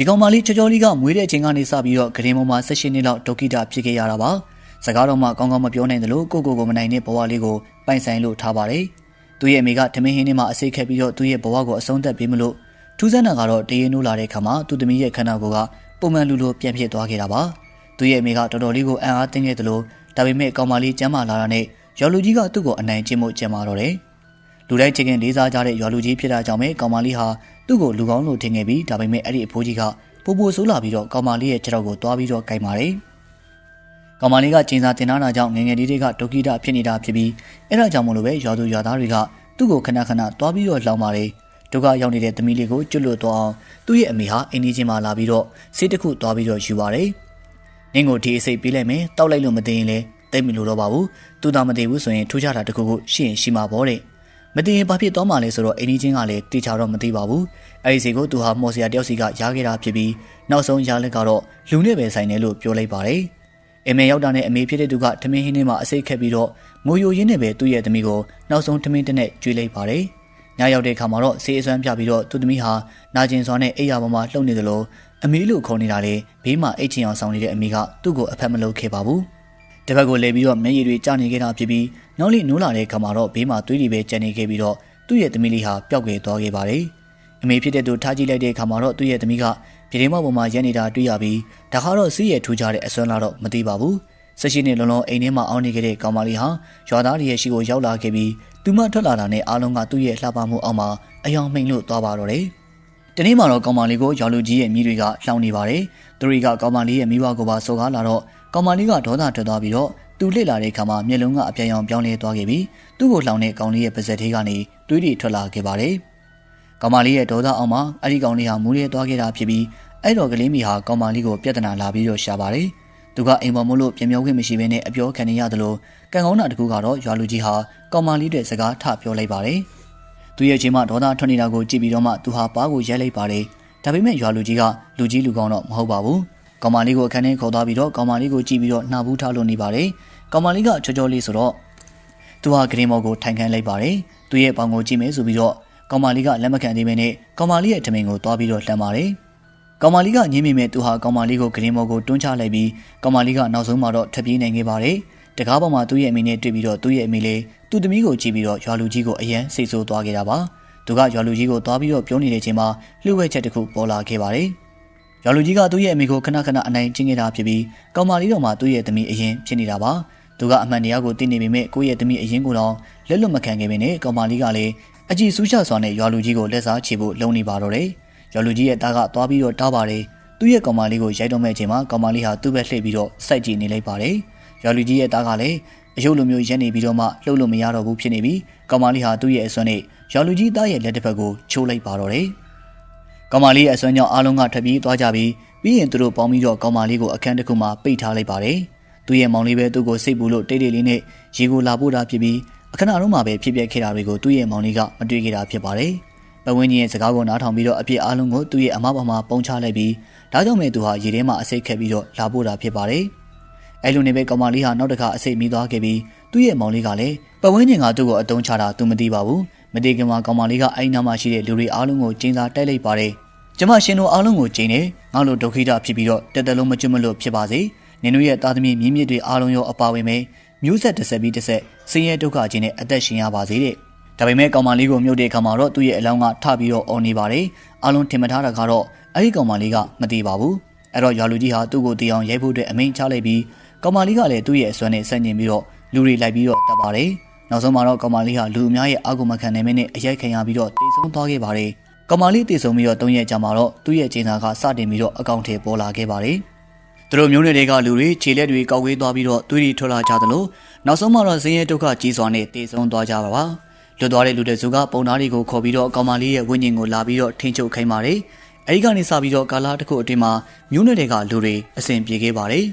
ဒီကောင်မလေးချောချောလေးကမွေးတဲ့အချိန်ကနေစပြီးတော့ဂရင်ပေါ်မှာ၁၈နှစ်လောက်ဒုက္ခိတဖြစ်ခဲ့ရတာပါစကားတော့မှကောင်းကောင်းမပြောနိုင်တယ်လို့ကိုကိုကိုမနိုင်တဲ့ဘဝလေးကိုပိုင်ဆိုင်လို့ထားပါတယ်သူ့ရဲ့အမေကထမင်းဟင်းထဲမှာအစိတ်ခက်ပြီးတော့သူ့ရဲ့ဘဝကိုအဆုံးသတ်ပေးမလို့ထူးဆန်းတာကတော့တရင်နိုးလာတဲ့ခါမှာသူ့သမီးရဲ့ခန္ဓာကိုယ်ကပုံမှန်လူလိုပြန်ဖြစ်သွားခဲ့တာပါသူ့ရဲ့အမေကတော်တော်လေးကိုအံ့အားသင့်ခဲ့တယ်လို့ဒါပေမဲ့ကောင်မလေးကျမ်းမာလာတာနဲ့ရွာလူကြီးကသူ့ကိုအနိုင်ကျင့်မှုကျမ်းမာတော့တယ်လူတိုင်းချင်ခင်လေးစားကြတဲ့ရွာလူကြီးဖြစ်တာကြောင့်ပဲကောင်မလေးဟာ သူ့ကိုလူကောင်းလို့ထင်ခဲ့ပြီးဒါပေမဲ့အဲ့ဒီအဖိုးကြီးကပူပူဆိုးလာပြီးတော့ကောင်မလေးရဲ့ခြေထောက်ကိုတွားပြီးတော့ကြိုက်ပါတယ်။ကောင်မလေးကကျင်းစာတင်နာတာကြောင့်ငငယ်လေးတွေကဒုက္ခိတဖြစ်နေတာဖြစ်ပြီးအဲ့ဒါကြောင့်မလို့ပဲရွာသူရွာသားတွေကသူ့ကိုခဏခဏတွားပြီးတော့လောင်ပါတယ်။ဒုက္ခရောက်နေတဲ့သမီးလေးကိုကျွတ်လွတ်သွားအောင်သူ့ရဲ့အမေဟာအင်းကြီးချင်းမှလာပြီးတော့ဆေးတစ်ခုတွားပြီးတော့ယူပါတယ်။နင်းကိုဒီအစိပ်ပေးလိုက်မယ်တောက်လိုက်လို့မသိရင်လည်းသိမလို့တော့ပါဘူး။သူသာမသိဘူးဆိုရင်ထူးခြားတာတစ်ခုခုရှိရင်ရှိမှာပေါ့တဲ့။ မသိရင်ဘာဖြစ်သွားမှလဲဆိုတော့အင်းကြီးချင်းကလည်းတေချာတော့မသိပါဘူးအဲ့ဒီစီကိုသူဟာမော်စရာတယောက်စီကရားခဲ့တာဖြစ်ပြီးနောက်ဆုံးရားလက်ကတော့လူနဲ့ပဲဆိုင်တယ်လို့ပြောလိုက်ပါတယ်အမေရောက်တာနဲ့အမေဖြစ်တဲ့သူကထမင်းဟင်းထဲမှာအစိတ်ခက်ပြီးတော့ငိုယိုရင်းနဲ့ပဲသူ့ရဲ့သမီးကိုနောက်ဆုံးထမင်းတစ်နဲ့ကျွေးလိုက်ပါတယ်ညရောက်တဲ့အခါမှာတော့ဆေးအစွမ်းပြပြီးတော့သူ့သမီးဟာနာကျင်စွာနဲ့အိယာပေါ်မှာလှုပ်နေသလိုအမေလို့ခေါ်နေတာလေဘေးမှာအိတ်ချင်အောင်ဆောင်နေတဲ့အမေကသူ့ကိုအဖက်မလုပ်ခဲ့ပါဘူး တပတ်ကိုလဲပြီးတော့မျက်ရည်တွေကျနေခဲ့တာဖြစ်ပြီးနောက်လိနိုးလာတဲ့အခါမှာတော့ဘေးမှာသွေးတွေပဲကျန်နေခဲ့ပြီးတော့သူ့ရဲ့သမီးလေးဟာပျောက်ကွယ်သွားခဲ့ပါတယ်။အမေဖြစ်တဲ့သူထားကြည့်လိုက်တဲ့အခါမှာတော့သူ့ရဲ့သမီးကပြည်ထောင်ပေါ်မှာရက်နေတာတွေ့ရပြီးဒါကတော့စီးရဲထူးကြတဲ့အစွမ်းလာတော့မသိပါဘူး။ဆက်ရှိနေလုံးလုံးအိမ်ထဲမှာအောင်းနေခဲ့တဲ့ကောင်မလေးဟာရွာသားတွေရဲ့ရှိကိုရောက်လာခဲ့ပြီးသူမထွက်လာတာနဲ့အားလုံးကသူ့ရဲ့လှပမှုအောက်မှာအယောင်မိန်လို့သွားပါတော့တယ်။ဒီနေ့မှာတော့ကောင်မလေးကိုရွာလူကြီးရဲ့မိတွေကလှောင်နေပါတယ်။သူတွေကကောင်မလေးရဲ့မိဘကိုပါစော်ကားလာတော့ ကောင်မလေးကဒေါသထွက်သွားပြီးတော့သူလှစ်လာတဲ့အခါမှာမျက်လုံးကအပြာရောင်ပြောင်းလဲသွားခဲ့ပြီးသူ့ကိုလှောင်တဲ့ကောင်လေးရဲ့ပါဇက်သေးကနေတွေးတွေထွက်လာခဲ့ပါတယ်။ကောင်မလေးရဲ့ဒေါသအောင်မှာအဲ့ဒီကောင်လေးဟာမူးရဲသွားခဲ့တာဖြစ်ပြီးအဲ့တော့ကလေးမီဟာကောင်မလေးကိုပြဿနာလာပြီးတော့ရှာပါတယ်။သူကအိမ်ပေါ်မလို့ပြင်ပြောခွင့်မရှိဘဲနဲ့အပြောခံနေရတယ်လို့ကံကောင်းတာတကူကတော့ရွာလူကြီးဟာကောင်မလေးတွေစကားထပြောလိုက်ပါတယ်။သူရဲ့ချင်းမဒေါသထွက်နေတာကိုကြည့်ပြီးတော့မှသူဟာပါးကိုရဲလိုက်ပါတယ်။ဒါပေမဲ့ရွာလူကြီးကလူကြီးလူကောင်းတော့မဟုတ်ပါဘူး။ ကောင်မလေးကိုအခန်းထဲခေါ်သွားပြီးတော့ကောင်မလေးကိုကြည့်ပြီးတော့နှာဘူးထားလို့နေပါတယ်။ကောင်မလေးကချောချောလေးဆိုတော့သူဟာဂရင်းမော်ကိုထိုင်ခန်းလိုက်ပါတယ်။သူရဲ့ပေါင်ကိုကြည့်မယ်ဆိုပြီးတော့ကောင်မလေးကလက်မခံသေးဘဲနဲ့ကောင်မလေးရဲ့ထမင်းကိုတွားပြီးတော့လှမ်းပါတယ်။ကောင်မလေးကညင်းမိမဲ့သူဟာကောင်မလေးကိုဂရင်းမော်ကိုတွန်းချလိုက်ပြီးကောင်မလေးကနောက်ဆုံးမှာတော့ထပ်ပြေးနိုင်ခဲ့ပါတယ်။တကားပေါ်မှာသူ့ရဲ့အမေနဲ့တွေ့ပြီးတော့သူ့ရဲ့အမေလေးသူ့သမီးကိုကြည့်ပြီးတော့ရွာလူကြီးကိုအယံစိတ်ဆိုးသွားခဲ့တာပါ။သူကရွာလူကြီးကိုတွားပြီးတော့ပြောနေတဲ့အချိန်မှာလှုပ်ဝဲချက်တစ်ခုပေါ်လာခဲ့ပါတယ်။ ရွာလူကြီးကသူ့ရဲ့အမေကိုခဏခဏအနိုင်ကျင့်ခဲ့တာဖြစ်ပြီးကောင်မလေးတော်မှာသူ့ရဲ့သမီးအရင်ဖြစ်နေတာပါ။သူကအမှန်တရားကိုသိနေပေမဲ့ကိုယ့်ရဲ့သမီးအရင်ကိုတော့လက်လွတ်မခံခဲ့ပေနဲ့ကောင်မလေးကလည်းအကြည့်ဆူးချစွာနဲ့ရွာလူကြီးကိုလက်စားချေဖို့လုံနေပါတော့တယ်။ရွာလူကြီးရဲ့သားကသွားပြီးတော့တားပါတယ်။သူ့ရဲ့ကောင်မလေးကိုရိုက်တော့မဲ့အချိန်မှာကောင်မလေးဟာသူ့ဘက်လှည့်ပြီးတော့စိုက်ကြည့်နေလိုက်ပါတယ်။ရွာလူကြီးရဲ့သားကလည်းအယုတ်လိုမျိုးရက်နေပြီးတော့မှလှုပ်လို့မရတော့ဘူးဖြစ်နေပြီးကောင်မလေးဟာသူ့ရဲ့အစွမ်းနဲ့ရွာလူကြီးသားရဲ့လက်တစ်ဖက်ကိုချိုးလိုက်ပါတော့တယ်။ ကောင်မလေးရဲ့အစွမ်းကြောင့်အားလုံးကထပ်ပြီးသွားကြပြီးပြီးရင်သူတို့ပေါင်းပြီးတော့ကောင်မလေးကိုအခန်းတစ်ခုမှာပိတ်ထားလိုက်ပါတယ်။သူ့ရဲ့မောင်လေးပဲသူ့ကိုစိတ်ပူလို့တိတ်တိတ်လေးနဲ့ရေကိုလာပို့တာဖြစ်ပြီးအခဏတော့မှပဲဖြစ်ပျက်ခဲ့တာတွေကိုသူ့ရဲ့မောင်လေးကမတွေ့ခဲ့တာဖြစ်ပါတယ်။ပဝင်းကြီးရဲ့စကားကိုနားထောင်ပြီးတော့အပြစ်အလုံးကိုသူ့ရဲ့အမပေါ်မှာပုံချလိုက်ပြီးဒါကြောင့်မဲ့သူဟာရေထဲမှာအစိတ်ခက်ပြီးတော့လာပို့တာဖြစ်ပါတယ်။အဲလိုနေပဲကောင်မလေးဟာနောက်တစ်ခါအစိတ်မိသွားခဲ့ပြီးသူ့ရဲ့မောင်လေးကလည်းပဝင်းကြီးကသူ့ကိုအတုံးချတာသူမသိပါဘူး။ မသိခင်မှာကောင်မလေးကအဲ့နားမှာရှိတဲ့လူတွေအားလုံးကိုကျင်းစာတိုက်လိုက်ပါတယ်။ကျမရှင်တို့အားလုံးကိုကျင်းနေငါတို့ဒုက္ခိတဖြစ်ပြီးတော့တက်တလုံးမကျွတ်မလို့ဖြစ်ပါစေ။နင်တို့ရဲ့သားသမီးမြင့်မြင့်တွေအားလုံးရောအပါဝင်ပဲမျိုးဆက်တစ်ဆက်ပြီးတစ်ဆက်ဆင်းရဲဒုက္ခချင်းနဲ့အသက်ရှင်ရပါစေတဲ့ဒါပေမဲ့ကောင်မလေးကိုမြုပ်တဲ့အခါမှာတော့သူ့ရဲ့အလောင်းကထပြီးတော့အော်နေပါတယ်အားလုံးထင်မှတ်ထားတာကတော့အဲ့ဒီကောင်မလေးကမသေးပါဘူးအဲ့တော့ရွာလူကြီးဟာသူ့ကိုတရားရိုက်ဖို့အတွက်အမိန့်ချလိုက်ပြီးကောင်မလေးကလည်းသူ့ရဲ့အစွမ်းနဲ့ဆန့်ကျင်ပြီးတော့လူတွေလိုက်ပြီးတော့တပ်ပါတယ် နောက်ဆုံးမှာတော့ကောင်မလေးဟာလူအများရဲ့အာကုမခံနိုင်မင်းနဲ့အရိုက်ခံရပြီးတော့တိတ်ဆုံးသွားခဲ့ပါတယ်ကောင်မလေးတည်ဆုံပြီးတော့၃ရက်ကြာမှာတော့သူ့ရဲ့ကျင်းစာကစတင်ပြီးတော့အကောင့်ထဲပေါ်လာခဲ့ပါတယ်သူတို့မျိုးနွယ်တွေကလူတွေခြေလက်တွေကောက်ဝေးသွားပြီးတော့သွေးတွေထွက်လာကြသလိုနောက်ဆုံးမှာတော့ဇင်းရဲဒုက္ခကြီးစွာနဲ့တည်ဆုံသွားကြပါပါလွတ်သွားတဲ့လူတွေစုကပုံသားတွေကိုခေါ်ပြီးတော့ကောင်မလေးရဲ့ဝိညာဉ်ကိုလာပြီးတော့ထိန်းချုပ်ခိုင်းပါတယ်အဲဒီကနေစပြီးတော့ကာလာတစ်ခုအတွင်းမှာမျိုးနွယ်တွေကလူတွေအစဉ်ပြေခဲ့ပါတယ်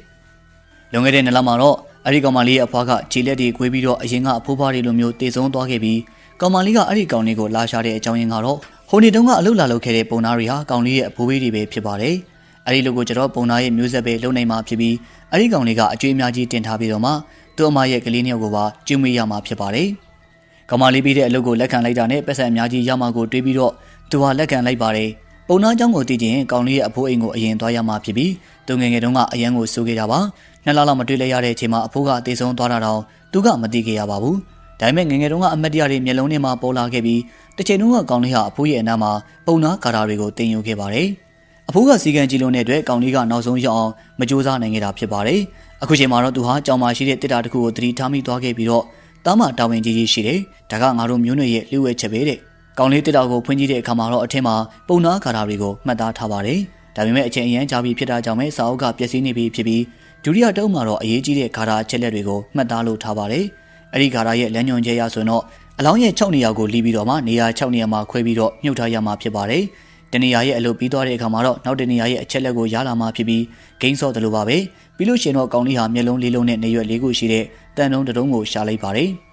လွန်ခဲ့တဲ့နှစ်လမှာတော့ အဲဒီကောင်မလေးရဲ့အဖွားကခြေလက်တွေခွေးပြီးတော့အရင်ကအဖိုးဖွားတွေလိုမျိုးတည်ဆုံသွားခဲ့ပြီးကောင်မလေးကအဲ့ဒီကောင်လေးကိုလာရှာတဲ့အကြောင်းရင်းကတော့ဟိုနေ့တုန်းကအလုလာလုပ်ခဲ့တဲ့ပုံသားတွေဟာကောင်လေးရဲ့အဖိုးဘေးတွေပဲဖြစ်ပါတယ်။အဲဒီလိုကိုကျွန်တော်ပုံသားရဲ့မျိုးဆက်ပဲလုံနိုင်မှာဖြစ်ပြီးအဲ့ဒီကောင်လေးကအကျွေးအများကြီးတင်ထားပြီးတော့မှသူ့အမရဲ့ကလေးနှစ်ယောက်ကိုပါကျွေးမွေးရမှာဖြစ်ပါတယ်။ကောင်မလေးပြီးတဲ့အလုပ်ကိုလက်ခံလိုက်တာနဲ့ပတ်စံအများကြီးရမှာကိုတွေးပြီးတော့သူဟာလက်ခံလိုက်ပါတယ်။ ပုံနာကျောင်းကိုတည်ကျင်ကောင်လေးရဲ့အဖိုးအိမ်ကိုအရင်သွားရမှာဖြစ်ပြီးသူငယ်ငယ်တုန်းကအရန်ကိုစိုးခဲ့တာပါနှစ်လလောက်မတွေ့လဲရတဲ့အချိန်မှာအဖိုးကအသေးဆုံးသွားတာတော့သူကမသိခဲ့ရပါဘူးဒါပေမဲ့ငငယ်တုန်းကအမတ်တရားတွေမျက်လုံးထဲမှာပေါ်လာခဲ့ပြီးတစ်ချိန်တုန်းကကောင်လေးဟာအဖိုးရဲ့အနားမှာပုံနာကာတာတွေကိုတင်ယူခဲ့ပါတယ်အဖိုးကစီကံကြည်လွန်တဲ့အတွက်ကောင်လေးကနောက်ဆုံးရောက်အောင်မကြိုးစားနိုင်ခဲ့တာဖြစ်ပါတယ်အခုချိန်မှာတော့သူဟာကြောင်မာရှိတဲ့တစ်တာတစ်ခုကိုသတိထားမိသွားခဲ့ပြီးတော့တားမတာဝန်ကြီးကြီးရှိတယ်ဒါကငါတို့မျိုးနွယ်ရဲ့လျှို့ဝှက်ချက်ပဲတဲ့ ကောင်လေးတစ်တာကိုဖွင့်ကြည့်တဲ့အခါမှာတော့အထင်မှာပုံနာကာတာတွေကိုမှတ်သားထားပါတယ်ဒါပေမဲ့အချိန်အရန်ကြာပြီးဖြစ်တာကြောင့်ပဲစာအုပ်ကပျက်စီးနေပြီဖြစ်ပြီးဒုတိယတုံးမှာတော့အရေးကြီးတဲ့ဂါထာအချက်လက်တွေကိုမှတ်သားလို့ထားပါတယ်။အဲ့ဒီဂါထာရဲ့လမ်းညွှန်ချက်ရဆိုရင်တော့အလောင်းရဲ့6နေရာကိုလီးပြီးတော့မှနေရာ6နေရာမှာခွဲပြီးတော့မြုပ်ထားရမှာဖြစ်ပါတယ်။တနေရာရဲ့အလုပ်ပြီးသွားတဲ့အခါမှာတော့နောက်တနေရာရဲ့အချက်လက်ကိုရလာမှာဖြစ်ပြီးဂိမ်းဆော့တယ်လို့ပါပဲ။ပြီးလို့ရှိရင်တော့ကောင်လေးဟာမျက်လုံးလေးလုံးနဲ့နေရွက်လေးခုရှိတဲ့တန်တုံးတုံးကိုရှာလိုက်ပါတယ်။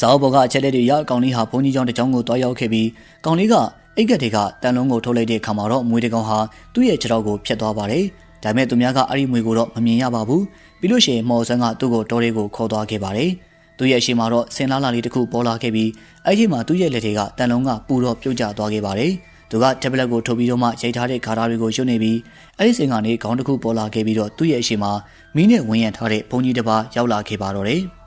ဇာအဘောကအချက်လက်တွေရကောင်လေးဟာဘုန်းကြီးကျောင်းတစ်ကျောင်းကိုတွားရောက်ခဲ့ပြီးကောင်လေးကအိတ်ကက်တွေကတန်လုံးကိုထုတ်လိုက်တဲ့အခါမှာတော့မွေးတကောင်ဟာသူ့ရဲ့ခြေထောက်ကိုဖျက်သွားပါတယ်။ဒါပေမဲ့သူများကအဲ့ဒီမွေကိုတော့မမြင်ရပါဘူး။ပြီးလို့ရှိရင်မော်ဆန်းကသူ့ကိုတော်လေးကိုခေါ်သွားခဲ့ပါတယ်။သူ့ရဲ့အရှိမှာတော့စင်လာလာလေးတစ်ခုပေါ်လာခဲ့ပြီးအဲ့ဒီမှာသူ့ရဲ့လက်တွေကတန်လုံးကပူတော့ပြုတ်ကျသွားခဲ့ပါတယ်။သူကတက်ဘလက်ကိုထုတ်ပြီးတော့မှရိုက်ထားတဲ့ခါသားတွေကိုရှုပ်နေပြီးအဲ့ဒီစင်ကနေခေါင်းတစ်ခုပေါ်လာခဲ့ပြီးတော့သူ့ရဲ့အရှိမှာမီးနဲ့ဝင်းရံထားတဲ့ဘုံကြီးတစ်ပါးရောက်လာခဲ့ပါတော့တယ်။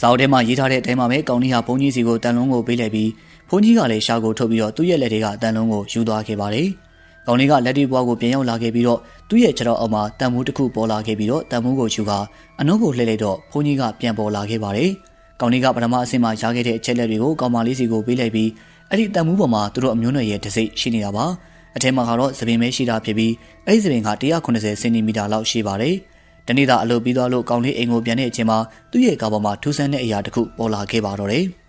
ဇာတ်ထဲမှာရေးထားတဲ့အတိုင်းမှာပဲကောင်းကြီးဟာဘုံကြီးစီကိုတန်လုံးကိုပေးလိုက်ပြီးဘုန်းကြီးကလည်းရှာကိုထုတ်ပြီးတော့သူ့ရဲ့လက်တွေကအတန်လုံးကိုယူသွားခဲ့ပါတယ်။ကောင်လေးကလက်ဒီပွားကိုပြန်ရောက်လာခဲ့ပြီးတော့သူ့ရဲ့ခြေထောက်အောက်မှာတန်မိုးတစ်ခုပေါ်လာခဲ့ပြီးတော့တန်မိုးကိုယူကအနှုတ်ကိုလှည့်လိုက်တော့ဘုန်းကြီးကပြန်ပေါ်လာခဲ့ပါတယ်။ကောင်လေးကပထမအဆင့်မှာရခဲ့တဲ့အချက်လက်တွေကိုကောင်မလေးစီကိုပေးလိုက်ပြီးအဲ့ဒီတန်မိုးပေါ်မှာသူတို့အမျိုးနွယ်ရဲ့တစိမ့်ရှိနေတာပါ။အထက်မှာကတော့သပင်ပဲရှိတာဖြစ်ပြီးအဲ့ဒီသပင်က180စင်တီမီတာလောက်ရှိပါတယ်။ တနေ့သာအလုပ်ပြီးသွားလို့ကောင်လေးအိမ်ကိုပြန်တဲ့အချိန်မှာသူ့ရဲ့ကားပေါ်မှာထူးဆန်းတဲ့အရာတစ်ခုပေါ်လာခဲ့ပါတော့တယ်။